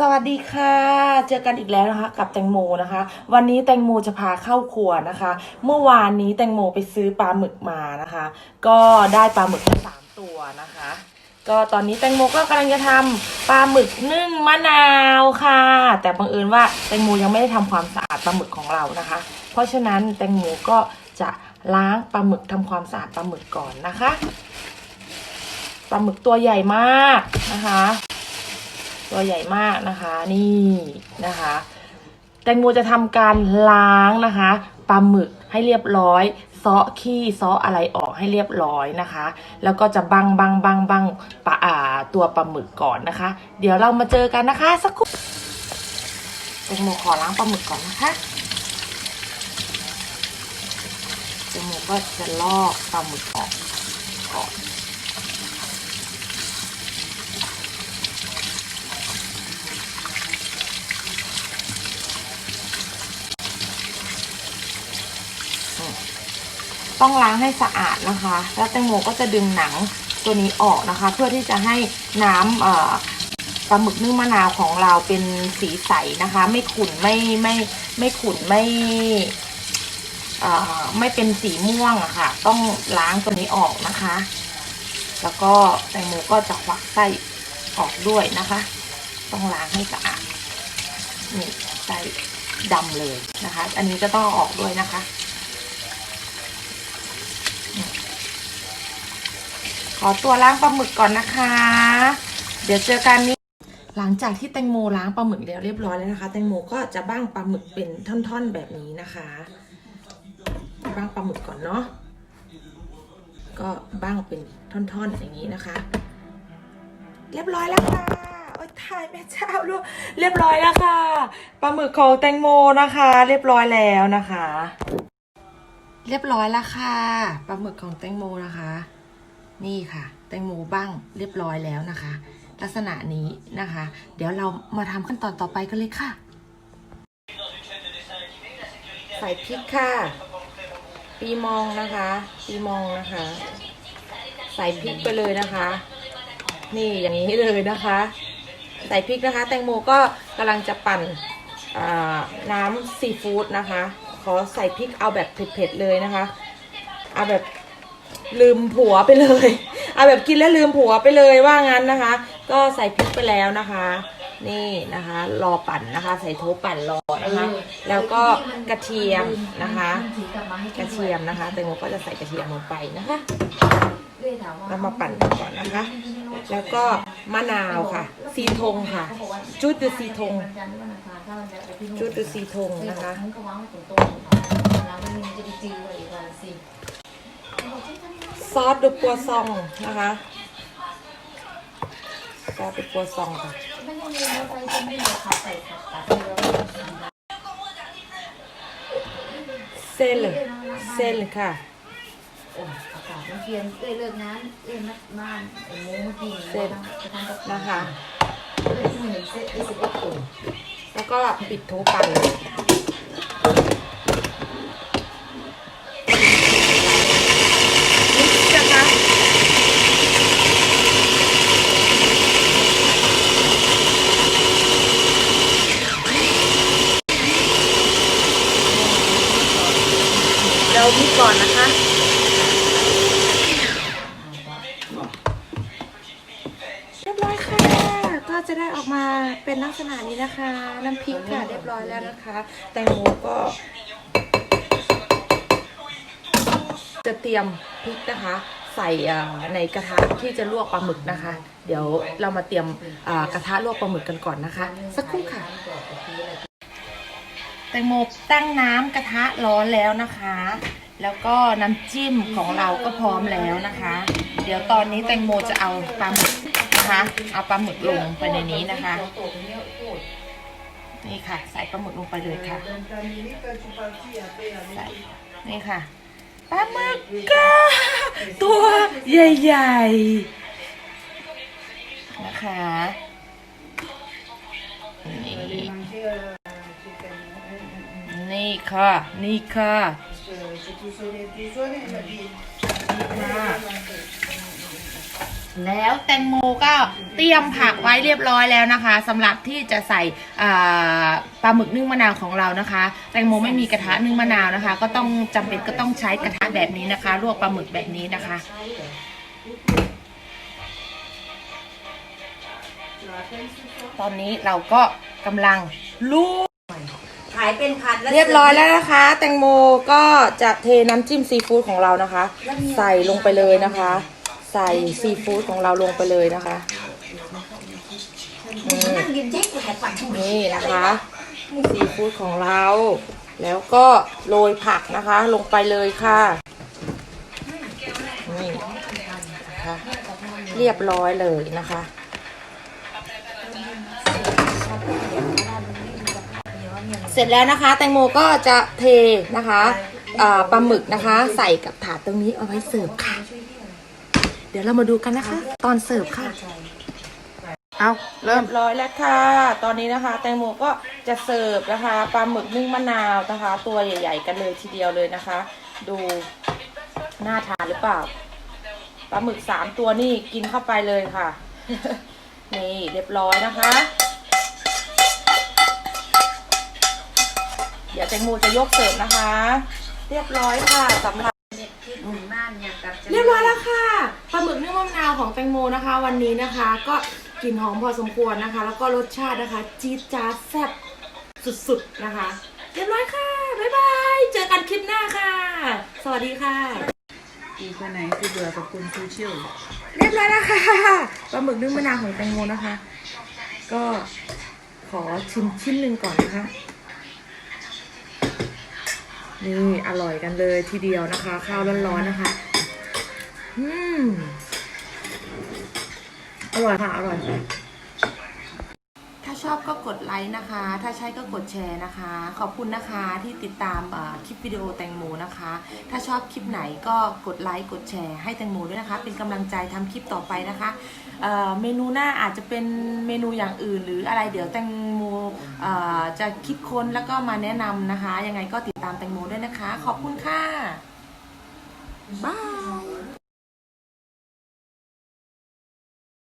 สวัสดีค่ะ เจอกันอีกแล้วนะคะ กับแตงโมนะคะ วันนี้แตงโมจะพาเข้าครัวนะคะ เมื่อวานนี้แตงโมไปซื้อปลาหมึกมานะคะ ก็ได้ปลาหมึกมาสามตัวนะคะ ก็ตอนนี้แตงโมก็กำลังจะทำปลาหมึกนึ่งมะนาวค่ะ แต่บังเอิญว่าแตงโมยังไม่ได้ทำความสะอาดปลาหมึกของเรานะคะ เพราะฉะนั้นแตงโมก็จะล้างปลาหมึกทำความสะอาดปลาหมึกก่อนนะคะปลาหมึกตัวใหญ่มากนะคะ ตัวใหญ่มากนะคะนี่นะคะ แตงโมจะทำการล้างนะคะปลาหมึกให้เรียบร้อยเซาะขี้เซาะอะไรออกให้เรียบร้อยนะคะ แล้วก็จะบังบังบังบังปลาอ่าตัวปลาหมึกก่อนนะคะ เดี๋ยวเรามาเจอกันนะคะสักครู่แตงโมขอล้างปลาหมึกก่อนนะคะแตงโมก็จะลอกปลาหมึกออก ต้องล้างให้สะอาดนะคะ แล้วแตงโมก็จะดึงหนังตัวนี้ออกนะคะ เพื่อที่จะให้น้ำปลาหมึกนึ่งมะนาวของเราเป็นสีใสนะคะ ไม่ขุ่นไม่ไม่ไม่ขุ่นไม่ไม่เป็นสีม่วงอะค่ะ ต้องล้างตัวนี้ออกนะคะ แล้วก็แตงโมก็จะควักไส้ออกด้วยนะคะ ต้องล้างให้สะอาดนี่ไส้ดำเลยนะคะ อันนี้ก็ต้องออกด้วยนะคะ อตัวล้างปลาหมึกก่อนนะคะ เดี๋ยวเจอกันนี้หลังจากที่แตงโมล้างปลาหมึกแล้วเรียบร้อยแล้วนะคะ แตงโมก็จะบ้างปลาหมึกเป็นท่อนๆแบบนี้นะคะ บ้างปลาหมึกก่อนเนาะก็บ้างเป็นท่อนๆอย่างนี้นะคะ เรียบร้อยแล้วค่ะโอ๊ยถ่ายแม่เจ้าลูกเรียบร้อยแล้วค่ะปลาหมึกของแตงโมนะคะ เรียบร้อยแล้วนะคะ เรียบร้อยแล้วค่ะปลาหมึกของแตงโมนะคะ นี่ค่ะ แตงโมบ้างเรียบร้อยแล้วนะคะ ลักษณะนี้นะคะ เดี๋ยวเรามาทำขั้นตอนต่อไปกันเลยค่ะ ใส่พริกค่ะ ปีมองนะคะ ปีมองนะคะ ใส่พริกไปเลยนะคะ นี่อย่างนี้เลยนะคะ ใส่พริกนะคะ แตงโมก็กำลังจะปั่นน้ำซีฟู้ดนะคะ ขอใส่พริกเอาแบบเผ็ดๆเลยนะคะ เอาแบบ ลืมผัวไปเลยเอาแบบกินแล้วลืมผัวไปเลยว่างั้นนะคะ ก็ใส่พริกไปแล้วนะคะ นี่นะคะ รอปั่นนะคะ ใส่โถปั่นรอนะคะ แล้วก็กระเทียมนะคะ กระเทียมนะคะแตงโมก็จะใส่กระเทียมลงไปนะคะเรามาปั่นกันก่อนนะคะ แล้วก็มะนาวค่ะ ซีทงค่ะ จุดดูซีทง จุดดูซีทงนะคะ ซอสดูปัวซองนะคะซอสดูปัวซองค่ะเส้นเลยเส้นเลยค่ะโอ้อากาศมันเปลี่ยนเอ้ยเลิกงานเอ้ยนัดบ้านไอ้โมงเมื่อกี้เสร็จจะทำกับนะคะเอ้ยที่หนึ่งเซตไอ้สิบเอ็ดคนแล้วก็ปิดโถปั่นเลยนี่นะคะเราพิกก่อนนะคะ เรี ยบร้อยค่ะ ก็จะได้ออกมาเป็นลักษณะนี้นะคะ น้ำพริกค่ะเรียบร้อยแล้วนะคะ แตงโมก็ จะเตรียมพริกนะคะ ใส่ในกระทะที่จะลวกปลาหมึกนะคะ เดี๋ยวเรามาเตรียมกระทะลวกปลาหมึกกันก่อนนะคะ สักครู่ค่ะ แตงโมตั้งน้ำกระทะร้อนแล้วนะคะแล้วก็น้ำจิ้มของเราก็พร้อมแล้วนะคะ เดี๋ยวตอนนี้แตงโมจะเอาปลาหมึก นะคะ เอาปลาหมึกลงไปในนี้นะคะ นี่ค่ะ ใส่ปลาหมึกลงไปเลยค่ะ ใส่ นี่ค่ะ ปลาหมึกก็ตัวใหญ่ๆ นะคะนี่นี่ค่ะ นี่ค่ะค่ะ แล้วแตงโมก็เตรียมผักไว้เรียบร้อยแล้วนะคะสำหรับที่จะใส่ปลาหมึกนึ่งมะนาวของเรานะคะ แตงโมไม่มีกระทะนึ่งมะนาวนะคะ ก็ต้องจำเป็นก็ต้องใช้กระทะแบบนี้นะคะลวกปลาหมึกแบบนี้นะคะตอนนี้เราก็กำลังลวกขายเป็นพันเรียบร้อยแล้วนะคะ แตงโมก็จะเทน้ำจิ้มซีฟู้ดของเรานะคะ ใส่ลงไปเลยนะคะ ใส่ซีฟู้ดของเราลงไปเลยนะคะนี่นั่งกินเจ๊กแหกปากนี่นะคะซีฟู้ดของเรา แล้วก็โรยผักนะคะ ลงไปเลยค่ะนี่นะคะเรียบร้อยเลยนะคะเสร็จแล้วนะคะ แตงโมก็จะเทนะคะปลาหมึกนะคะ ใส่กับถาดตรงนี้เอาไว้เสิร์ฟค่ะ ดี๋ยวเรามาดูกันนะคะ ตอนเสิร์ฟค่ะ เอาเริ่มร้อยแล้วค่ะ ตอนนี้นะคะ แตงโมก็จะเสิร์ฟนะคะปลาหมึกนึ่งมะนาวนะคะ ตัวใหญ่ ๆ กันเลยทีเดียวเลยนะคะ ดูน่าทานหรือเปล่าปลาหมึกสามตัวนี่กินเข้าไปเลยค่ะ นี่เรียบร้อยนะคะ เดี๋ยวแตงโมจะยกเสิร์ฟนะคะ เรียบร้อยค่ะสำหรับเด็ดที่ ถึงบ้านอยากกลับจะเรียบร้อยแล้วค่ะปลาหมึกนึ่งมะนาวของแตงโมนะคะ วันนี้นะคะ ก็กลิ่นหอมพอสมควรนะคะ แล้วก็รสชาตินะคะ จี๊ดจ๊าดแซ่บสุดๆนะคะ เรียบร้อยค่ะ บ๊ายบาย เจอกันคลิปหน้าค่ะ สวัสดีค่ะ อีกคนไหนคือเบื่อกับคุณซูชิลเรียบร้อยแล้วค่ะปลาหมึกนึ่งมะนาวของแตงโมนะคะ ก็ขอชิมชิ้นหนึ่งก่อนนะคะ นี่อร่อยกันเลยทีเดียวนะคะ ข้าวร้อนๆนะคะอืมอร่อยค่ะ อร่อย ชอบก็กดไลค์นะคะ ถ้าใช่ก็กดแชร์นะคะ ขอบคุณนะคะที่ติดตามเอ่อคลิปวิดีโอแตงโมนะคะ ถ้าชอบคลิปไหนก็กดไลค์กดแชร์ให้แตงโมด้วยนะคะ เป็นกำลังใจทำคลิปต่อไปนะคะเอ่อเมนูหน้าอาจจะเป็นเมนูอย่างอื่น หรืออะไรเดี๋ยวแตงโมเอ่อจะคิดค้นแล้วก็มาแนะนำนะคะ ยังไงก็ติดตามแตงโมด้วยนะคะ ขอบคุณค่ะบาย